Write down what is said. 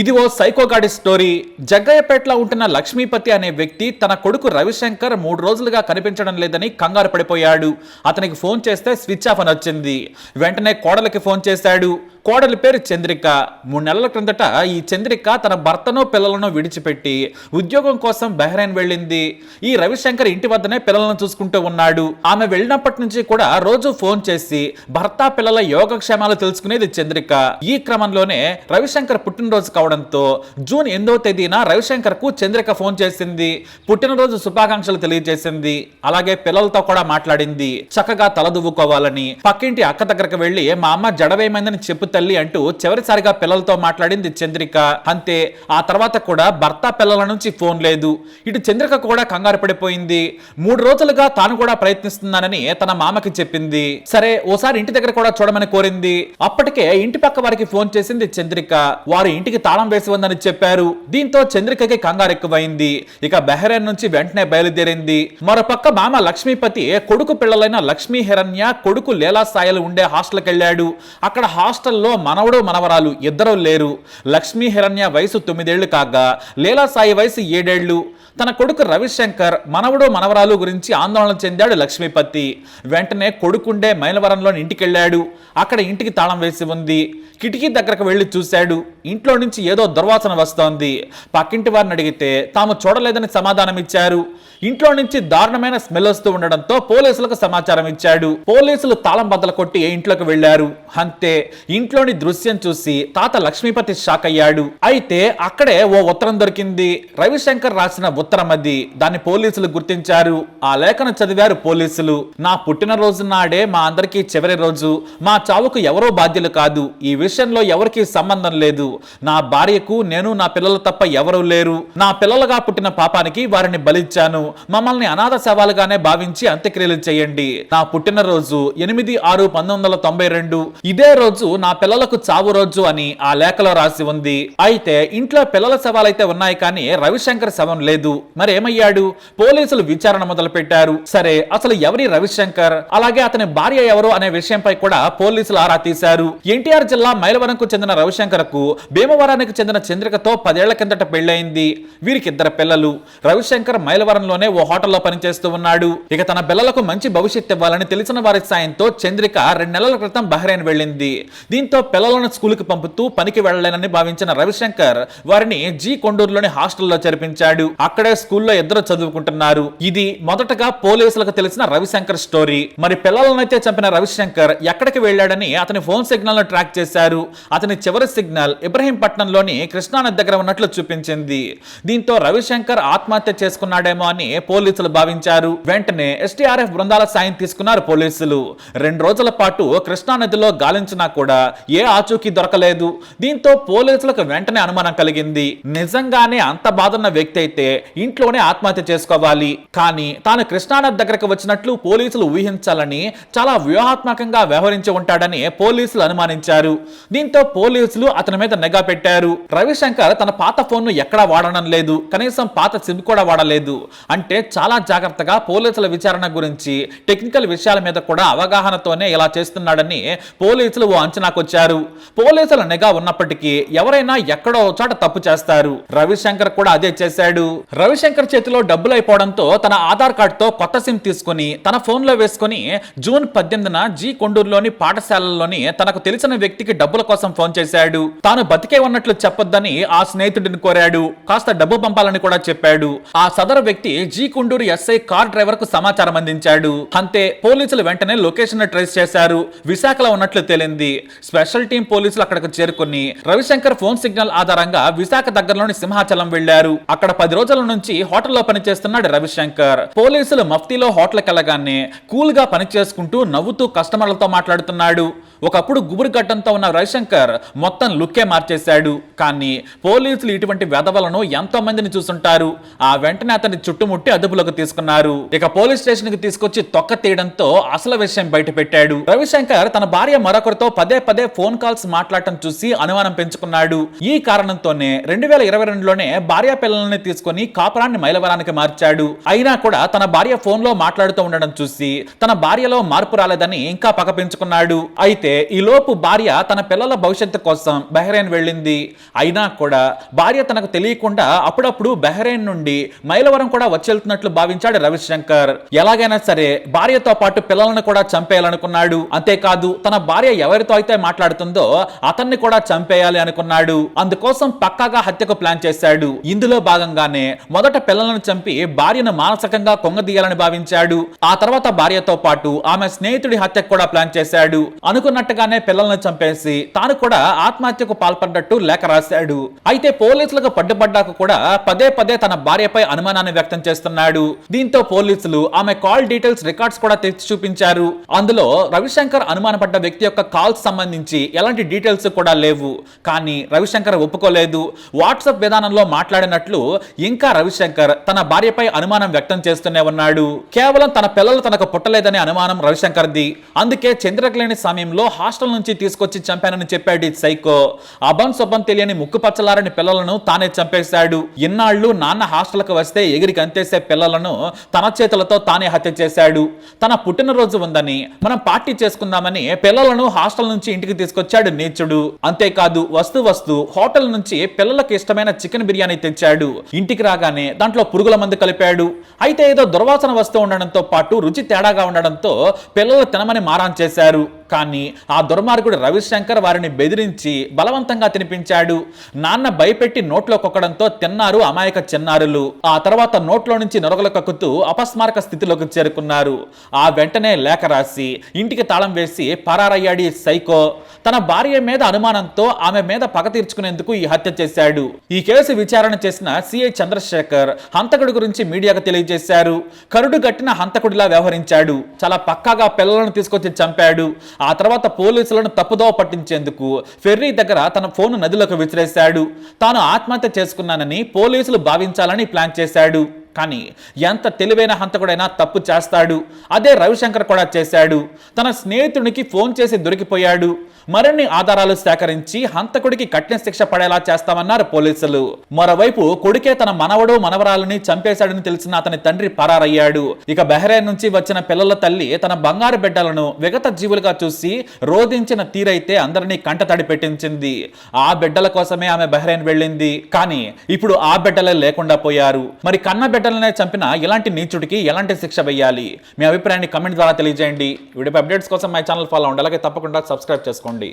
ఇది ఓ సైకోగాడి స్టోరీ జగ్గయ్యపేటలో ఉంటున్న లక్ష్మీపతి అనే వ్యక్తి తన కొడుకు రవిశంకర్ మూడు రోజులుగా కనిపించడం లేదని కంగారు పడిపోయాడు. అతనికి ఫోన్ చేస్తే స్విచ్ ఆఫ్ అని వచ్చింది. వెంటనే కోడలికి ఫోన్ చేశాడు. కోడలి పేరు చంద్రిక. మూడు నెలల క్రిందట ఈ చంద్రిక తన భర్తను పిల్లలను విడిచిపెట్టి ఉద్యోగం కోసం బహ్రెయిన్ వెళ్ళింది. ఈ రవిశంకర్ ఇంటి వద్దనే పిల్లలను చూసుకుంటూ ఉన్నాడు. ఆమె వెళ్ళినప్పటి నుంచి కూడా రోజు ఫోన్ చేసి భర్త పిల్లల యోగక్షేమాలు తెలుసుకునేది చంద్రిక. ఈ క్రమంలోనే రవిశంకర్ పుట్టినరోజు కావడంతో జూన్ ఎనిమిదవ తేదీన రవిశంకర్కు చంద్రిక ఫోన్ చేసింది. పుట్టినరోజు శుభాకాంక్షలు తెలియజేసింది. అలాగే పిల్లలతో కూడా మాట్లాడింది. చక్కగా తలదువ్వుకోవాలని పక్కింటి అక్క దగ్గరకు వెళ్ళి మా అమ్మ జడవేమైందని చెబుతూ తల్లి అంటూ చివరిసారిగా పిల్లలతో మాట్లాడింది చంద్రిక. అంతే ఆ తర్వాత కూడా భర్త పిల్లల నుంచి ఫోన్ లేదు. ఇటు చంద్రిక కూడా కంగారు పడిపోయింది. మూడు రోజులుగా తాను కూడా ప్రయత్నిస్తున్నానని తన మామకి చెప్పింది. సరే ఓసారి ఇంటి దగ్గర కూడా చూడమని కోరింది. అప్పటికే ఇంటి పక్క వారికి ఫోన్ చేసింది చంద్రిక. వారు ఇంటికి తాళం వేసి ఉందని చెప్పారు. దీంతో చంద్రికకి కంగారు ఎక్కువైంది. ఇక బెహ్రెయిన్ నుంచి వెంటనే బయలుదేరింది. మరోపక్క మామ లక్ష్మీపతి కొడుకు పిల్లలైన లక్ష్మీ హిరణ్య కొడుకు లీలా సాయలు ఉండే హాస్టల్కి వెళ్ళాడు అక్కడ హాస్టల్లో మనవడు మనవరాలు ఇద్దరు లేరు. లక్ష్మీ హిరణ్య వయసు తొమ్మిదేళ్ళు కాగా లీలాసాయి వయసు ఏడేళ్ళు. తన కొడుకు రవిశంకర్ మనవడు మనవరాలు గురించి ఆందోళన చెందాడు లక్ష్మీపతి. వెంటనే కొడుకుండే మైలవరంలోని ఇంటికెళ్ళాడు. అక్కడ ఇంటికి తాళం వేసి ఉంది. కిటికీ దగ్గరకు వెళ్ళి చూశాడు. ఇంట్లో నుంచి ఏదో దుర్వాసన వస్తోంది. పక్కింటి వారిని అడిగితే తాము చూడలేదని సమాధానం ఇచ్చారు. ఇంట్లో నుంచి దారుణమైన స్మెల్ వస్తూ ఉండడంతో పోలీసులకు సమాచారం ఇచ్చాడు. పోలీసులు తాళం బద్దలు కొట్టి ఇంట్లోకి వెళ్ళారు అంతే ఇంట్లో ఇంట్లోని దృశ్యం చూసి తాత లక్ష్మీపతి షాక్ అయ్యాడు. అయితే అక్కడే ఓ ఉత్తరం దొరికింది. రవిశంకర్ రాసిన ఉత్తరం అది దాన్ని పోలీసులు గుర్తించారు. ఆ లేఖను చదివారు పోలీసులు. నా పుట్టినరోజు నాడే మా అందరికీ చివరి రోజు. మా చావుకు ఎవరో బాధ్యులు కాదు. ఈ విషయంలో ఎవరికీ సంబంధం లేదు. నా భార్యకు నేను నా పిల్లలు తప్ప ఎవరూ లేరు. నా పిల్లలుగా పుట్టిన పాపానికి వారిని బలిచ్చాను. మమ్మల్ని అనాథ శవాలుగానే భావించి అంత్యక్రియలు చేయండి. నా పుట్టినరోజు ఎనిమిది ఆరు పంతొమ్మిది వందల తొంభై రెండు. ఇదే రోజు నా పిల్లలకు చావు రోజు అని ఆ లేఖలో రాసి ఉంది. అయితే ఇంట్లో పిల్లల శవాలైతే ఉన్నాయి కానీ రవిశంకర్ శవం లేదు. మరి ఏమయ్యాడు పోలీసులు విచారణ మొదలు పెట్టారు సరే అసలు ఎవరి రవిశంకర్? అలాగే అతని భార్య ఎవరు అనే విషయంపై కూడా పోలీసులు ఆరా తీశారు. ఎన్టీఆర్ జిల్లా మైలవరంకు చెందిన రవిశంకర్కు భీమవరానికి చెందిన చంద్రికతో పదేళ్ళ కిందట పెళ్ళైంది వీరికి ఇద్దరు పిల్లలు. రవిశంకర్ మైలవరంలోనే ఓ హోటల్లో పనిచేస్తూ ఉన్నాడు. ఇక తన పిల్లలకు మంచి భవిష్యత్తు ఇవ్వాలని తెలిసిన వారి సాయంతో చంద్రిక రెండు నెలల క్రితం బహ్రెయిన్ వెళ్ళింది. దీంతో పిల్లలను స్కూల్కి పంపుతూ పనికి వెళ్ళలేనని భావించిన రవిశంకర్ వారిని జీ కొండూరులోని హాస్టల్లో చేర్పించాడు అక్కడే స్కూల్లో ఇద్దరు చదువుకుంటున్నారు. ఇది మొదటగా పోలీసులకు తెలిసిన రవిశంకర్ స్టోరీ. మరి పిల్లలనైతే చంపిన రవిశంకర్ ఎక్కడికి వెళ్ళాడని అతని ఫోన్ సిగ్నల్ను ట్రాక్ చేశారు. అతని చివరి సిగ్నల్ ఇబ్రహీంపట్నంలోని కృష్ణానది దగ్గర ఉన్నట్లు చూపించింది. దీంతో రవిశంకర్ ఆత్మహత్య చేసుకున్నాడేమో అని పోలీసులు భావించారు. వెంటనే ఎస్టీఆర్ఎఫ్ బృందాల సాయం తీసుకున్నారు పోలీసులు. రెండు రోజుల పాటు కృష్ణానదిలో గాలించినా కూడా ఏ ఆచూకీ దొరకలేదు. దీంతో పోలీసులకు వెంటనే అనుమానం కలిగింది. నిజంగానే అంత బాధన్న వ్యక్తి అయితే ఇంట్లోనే ఆత్మహత్య చేసుకోవాలి. కానీ తాను కృష్ణానది దగ్గరకు వచ్చినట్లు పోలీసులు ఊహించాలని చాలా వ్యూహాత్మకంగా వ్యవహరించి ఉంటాడని పోలీసులు అనుమానించారు. దీంతో పోలీసులు అతని మీద నిఘా పెట్టారు. రవిశంకర్ తన పాత ఫోన్ను ఎక్కడా వాడడం లేదు. కనీసం పాత సిమ్ కూడా వాడలేదు. అంటే చాలా జాగ్రత్తగా పోలీసుల విచారణ గురించి టెక్నికల్ విషయాల మీద కూడా అవగాహనతోనే ఇలా చేస్తున్నాడని పోలీసులు ఓ అంచనాకు వచ్చారు. పోలీసుల నిఘా ఉన్నప్పటికీ ఎవరైనా ఎక్కడో చోట తప్పు చేస్తారు. రవిశంకర్ కూడా అదే చేశాడు. రవిశంకర్ చేతిలో డబ్బులు అయిపోవడంతో తన ఆధార్ కార్డ్తో కొత్త సిమ్ తీసుకుని తన ఫోన్లో వేసుకుని జూన్ పద్దెనిమిదిన జీ కొండూరులోని పాఠశాలలోని తనకు తెలిసిన వ్యక్తికి డబ్బుల కోసం ఫోన్ చేశాడు. తాను బతికే ఉన్నట్లు చెప్పొద్దని ఆ స్నేహితుడిని కోరాడు. కాస్త డబ్బు పంపాలని కూడా చెప్పాడు. ఆ సదరు వ్యక్తి జీ కొండూరు ఎస్ఐ కార్ డ్రైవర్కు సమాచారం అందించాడు. అంతే పోలీసులు వెంటనే లొకేషన్ ట్రేస్ చేశారు. విశాఖలో ఉన్నట్లు తేలింది. స్పెషల్ టీం పోలీసులు అక్కడికి చేరుకుని రవిశంకర్ ఫోన్ సిగ్నల్ ఆధారంగా విశాఖ దగ్గరలోని సింహాచలం వెళ్ళారు అక్కడ పది రోజుల నుంచి హోటల్లో పనిచేస్తున్నాడు రవిశంకర్. పోలీసులు మఫ్తీలో హోటల్కి వెళ్ళగానే కూల్గా పని చేసుకుంటూ నవ్వుతూ కస్టమర్లతో మాట్లాడుతున్నాడు. ఒకప్పుడు గుబురు గడ్డంతో ఉన్న రవిశంకర్ మొత్తం లుక్కే మార్చేశాడు. కానీ పోలీసులు ఇటువంటి వెధవలను ఎంతో మందిని చూసుంటారు. ఆ వెంటనే అతన్ని చుట్టుముట్టి అదుపులోకి తీసుకున్నారు. ఇక పోలీస్ స్టేషన్కి తీసుకొచ్చి తొక్క తీయడంతో అసలు విషయం బయట పెట్టాడు రవిశంకర్ తన భార్య మరొకరితో పదే పదే పదే ఫోన్ కాల్స్ మాట్లాడటం చూసి అనుమానం పెంచుకున్నాడు. ఈ కారణంతోనే రెండు వేల ఇరవై రెండులోనే భార్య పిల్లల్ని తీసుకొని కాపురాన్ని మైలవరానికి మార్చాడు. అయినా కూడా తన భార్య ఫోన్లో మాట్లాడుతూ ఉండడం చూసి తన భార్యలో మార్పు రాలేదని ఇంకా పగ పెంచుకున్నాడు. అయితే ఈ లోపు భార్య తన పిల్లల భవిష్యత్తు కోసం బహ్రెయిన్ వెళ్ళింది. అయినా కూడా భార్య తనకు తెలియకుండా అప్పుడప్పుడు బహ్రెయిన్ నుండి మైలవరం కూడా వచ్చేళ్తున్నట్లు భావించాడు రవిశంకర్. ఎలాగైనా సరే భార్యతో పాటు పిల్లలను కూడా చంపేయాలనుకున్నాడు. అంతేకాదు తన భార్య ఎవరితో అయితే మాట్లాడుతుందో అతన్ని కూడా చంపేయాలి అనుకున్నాడు. అందుకోసం పక్కాగా హత్యకు ప్లాన్ చేశాడు. ఇందులో భాగంగానే మొదట పిల్లలను చంపి భార్యను మానసికంగా కొంగదీయాలని భావించాడు. ఆ తర్వాత భార్యతో పాటు ఆమె స్నేహితుడి హత్యకు కూడా ప్లాన్ చేశాడు. అనుకున్నట్టుగానే పిల్లలను చంపేసి తాను కూడా ఆత్మహత్యకు పాల్పడ్డట్టు లేఖ రాశాడు. అయితే పోలీసులకు పట్టుబడ్డాక కూడా పదే పదే తన భార్యపై అనుమానాన్ని వ్యక్తం చేస్తున్నాడు. దీంతో పోలీసులు ఆమె కాల్ డీటెయిల్స్ రికార్డ్స్ కూడా తెచ్చి చూపించారు. అందులో రవిశంకర్ అనుమానపడ్డ వ్యక్తి యొక్క కాల్స్ సంబంధించి ఎలాంటి డీటెయిల్స్ కూడా లేవు. కానీ రవిశంకర్ ఒప్పుకోలేదు. వాట్సాప్ విధానంలో మాట్లాడినట్లు ఇంకా రవిశంకర్ తన భార్యపై అనుమానం వ్యక్తం చేస్తూనే ఉన్నాడు. కేవలం తన పిల్లలు తనకు పుట్టలేదనే అనుమానం రవిశంకర్ది. అందుకే చంద్రకలేని సమయంలో హాస్టల్ నుంచి తీసుకొచ్చి చంపానని చెప్పాడు సైకో. అబం శుభం తెలియని ముక్కు పచ్చలారని పిల్లలను తానే చంపేశాడు. ఇన్నాళ్ళు నాన్న హాస్టల్కి వస్తే ఎగిరికి అంతేసే పిల్లలను తన చేతులతో తానే హత్య చేశాడు. తన పుట్టినరోజు ఉందని మనం పార్టీ చేసుకుందామని పిల్లలను హాస్టల్ నుంచి ఇంటికి తీసుకొచ్చాడు నీచుడు. అంతేకాదు వస్తు వస్తు హోటల్ నుంచి పిల్లలకు ఇష్టమైన చికెన్ బిర్యానీ తెచ్చాడు. ఇంటికి రాగానే దాంట్లో పురుగుల మందు కలిపాడు. అయితే ఏదో దుర్వాసన వస్తూ ఉండడంతో పాటు రుచి తేడాగా ఉండడంతో పిల్లలు తినమని మారాన్ చేశారు. కానీ ఆ దుర్మార్గుడు రవిశంకర్ వారిని బెదిరించి బలవంతంగా తినిపించాడు. నాన్న భయపెట్టి నోట్లో కొక్కడంతో తిన్నారు అమాయక చిన్నారులు. ఆ తర్వాత నోట్లో నుంచి నొరగలు కక్కుతూ అపస్మారక స్థితిలోకి చేరుకున్నారు. ఆ వెంటనే లేఖ రాసి ఇంటికి తాళం వేసి పరారయ్యాడు సైకో. తన భార్య మీద అనుమానంతో ఆమె మీద పగ తీర్చుకునేందుకు ఈ హత్య చేశాడు. ఈ కేసు విచారణ చేసిన సిఐ చంద్రశేఖర్ హంతకుడి గురించి మీడియాకు తెలియజేశారు. కరుడు గట్టిన హంతకుడిలా వ్యవహరించాడు. చాలా పక్కాగా పిల్లలను తీసుకొచ్చి చంపాడు. ఆ తర్వాత పోలీసులను తప్పుదోవ పట్టించేందుకు ఫెర్రీ దగ్గర తన ఫోన్ నదిలోకి విసిరేశాడు. తాను ఆత్మహత్య చేసుకున్నానని పోలీసులు భావించాలని ప్లాన్ చేశాడు. కానీ ఎంత తెలివైన హంతకుడైనా తప్పు చేస్తాడు. అదే రవిశంకర్ కూడా చేశాడు. తన స్నేహితుడికి ఫోన్ చేసి దొరికిపోయాడు. మరిన్ని ఆధారాలు సేకరించి హంతకుడికి కఠిన శిక్ష పడేలా చేస్తామన్నారు పోలీసులు. మరోవైపు కొడుకే తన మనవడు మనవరాలని చంపేశాడని తెలిసిన అతని తండ్రి పరారయ్యాడు. ఇక బహ్రెయిన్ నుంచి వచ్చిన పిల్లల తల్లి తన బంగారు బిడ్డలను విగత జీవులుగా చూసి రోధించిన తీరైతే అందరినీ కంటతడి పెట్టించింది. ఆ బిడ్డల కోసమే ఆమె బహ్రెయిన్ వెళ్ళింది. కానీ ఇప్పుడు ఆ బిడ్డలే లేకుండా పోయారు. మరి కన్న బిడ్డ బిడ్డలనే చంపిన ఇలాంటి నీచుడికి ఎలాంటి శిక్ష వేయాలి మీ అభిప్రాయాన్ని కమెంట్ ద్వారా తెలియజేయండి. వీడియో అప్డేట్స్ కోసం మై ఛానల్ ఫాలో అవ్వండి. అలాగే తప్పకుండా సబ్స్క్రైబ్ చేసుకోండి.